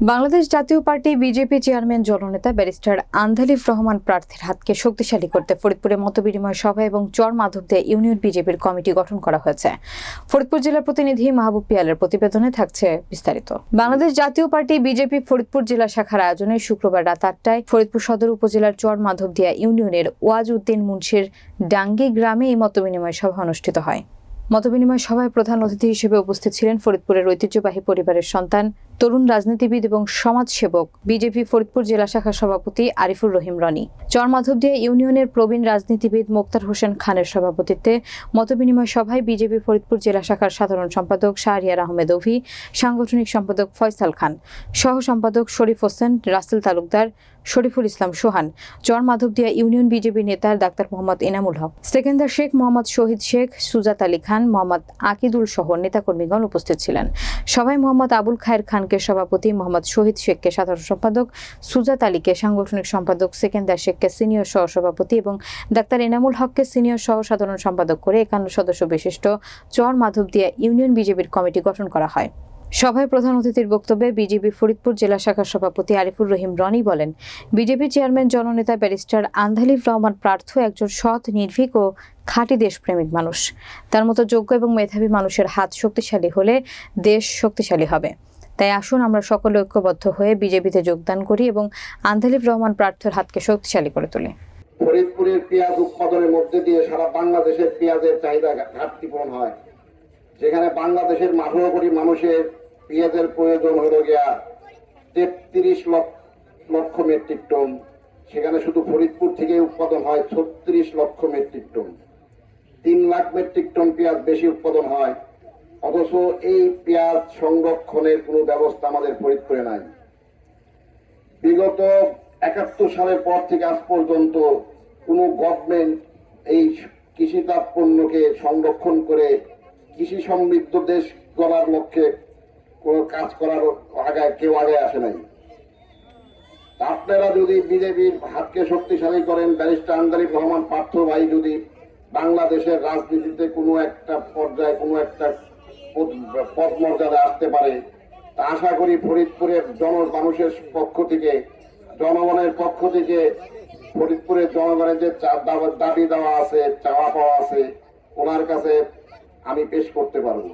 Bangladesh Jatiya party BJP chairman জননেতা barrister Andalif Rahman প্রার্থীর হাতকে শক্তিশালী করতে ফরিদপুরে মতবিনিময় সভা এবং চর মাধবদে ইউনিয়ন বিজেপির কমিটি গঠন করা হয়েছে। ফরিদপুর জেলার প্রতিনিধি মাহবুব পিয়ালের প্রতিবেদনে থাকছে বিস্তারিত। বাংলাদেশ জাতীয় পার্টি বিজেপি ফরিদপুর জেলা শাখার আয়োজনে শুক্রবার রাত আটটায় ফরিদপুর সদর উপজেলার চর মাধবদিয়া ইউনিয়নের ওয়াজ উদ্দিন মুন্সির ডাঙ্গি গ্রামে এই মতবিনিময় সভা অনুষ্ঠিত হয়। মতবিনিময় সভায় প্রধান অতিথি হিসেবে উপস্থিত ছিলেন ফরিদপুরের ঐতিহ্যবাহী পরিবারের সন্তান, তরুণ রাজনীতিবিদ এবং সমাজসেবক, বিজেপি ফরিদপুর জেলা শাখার সভাপতি আরিফুর রহিম রনি চরমাধবদিয়া ইউনিয়নের প্রবীণ রাজনীতিবিদ মোক্তার হোসেন খানের সভাপতিত্বে, মতবিনিময় সভায় বিজেপি ফরিদপুর জেলা শাখার সাধারণ সম্পাদক শাহরিয়ার আহমেদ অভি, সাংগঠনিক সম্পাদক ফয়সাল খান সহ সম্পাদক শরীফ হোসেন, রাসেল তালুকদার শরীফুল ইসলাম সোহান, চর মাধবদিয়া ইউনিয়ন বিজেপি নেতা ডাক্তার মোহাম্মদ এনামুল হক, সেকেন্দার শেখ মোহাম্মদ শহীদ শেখ, সুজাত আলী খান, মোহাম্মদ আকিদুল সহ নেতাকর্মীগণ উপস্থিত ছিলেন। সভায় মোহাম্মদ আবুল খায়ের খানকে সভাপতি, মোহাম্মদ শহীদ শেখকে সাধারণ সম্পাদক, সুজাত আলীকে সাংগঠনিক সম্পাদক, সেকেন্দার শেখকে সিনিয়র সহ সভাপতি এবং ডাক্তার এনামুল হককে সিনিয়র সহ সাধারণ সম্পাদক করে একান্ন সদস্য বিশিষ্ট চর মাধবদিয়া ইউনিয়ন বিজেপির কমিটি গঠন করা হয়। সভায় প্রধান অতিথির বক্তব্যে বিজেপি ফরিদপুর জেলা শাখার সভাপতি আরিফুর রহিম রনি বলেন, বিজেপি চেয়ারম্যান জননেতা ব্যারিস্টার আন্দালিফ রহমান প্রার্থ একজন সৎ, নির্ভীক ও খাঁটি দেশপ্রেমিক মানুষ। তার মতো যোগ্য এবং মেধাবী মানুষের হাত শক্তিশালী হলে দেশ শক্তিশালী হবে। তাই আসুন আমরা সকলে ঐক্যবদ্ধ হয়ে বিজেপিতে যোগদান করি এবং আন্দালিফ রহমান প্রার্থের হাতকে শক্তিশালী করে তুলি। ফরিদপুরের পেঁয়াজ উৎপাদনের মধ্যে দিয়ে সারা বাংলাদেশের পেঁয়াজের চাহিদা ঘাটতি পূরণ হয়। যেখানে বাংলাদেশের আঠারো কোটি মানুষের পেঁয়াজের প্রয়োজন হলো গিয়া তেত্রিশ লক্ষ মেট্রিক টন। সেখানে শুধু ফরিদপুর থেকে উৎপাদন হয় ছত্রিশ লক্ষ মেট্রিক টন। তিন লাখ মেট্রিক টন পেঁয়াজ বেশি উৎপাদন হয়। অথচ এই পেঁয়াজ সংরক্ষণের কোনো ব্যবস্থা আমাদের ফরিদপুরে নাই। বিগত একাত্তর সালের পর থেকে আজ পর্যন্ত কোনো গভর্নমেন্ট এই কৃষিজাত পণ্যকে সংরক্ষণ করে কৃষি সমৃদ্ধ দেশ গড়ার লক্ষ্যে কোনো কাজ করার আগে কেউ আগে আসে নাই। আপনারা যদি বিজেপির হাতকে শক্তিশালী করেন, ব্যারিস্টার আন্দারিফ রহমান পার্থ ভাই যদি বাংলাদেশের রাজনীতিতে কোনো একটা পর্যায়ে কোনো একটা পদ- মর্যাদা আসতে পারে, তা আশা করি ফরিদপুরের জন মানুষের পক্ষ থেকে, জনগণের পক্ষ থেকে ফরিদপুরের জনগণের যে দাবি দেওয়া আছে, চাওয়া পাওয়া আছে, ওনার কাছে আমি পেশ করতে পারব।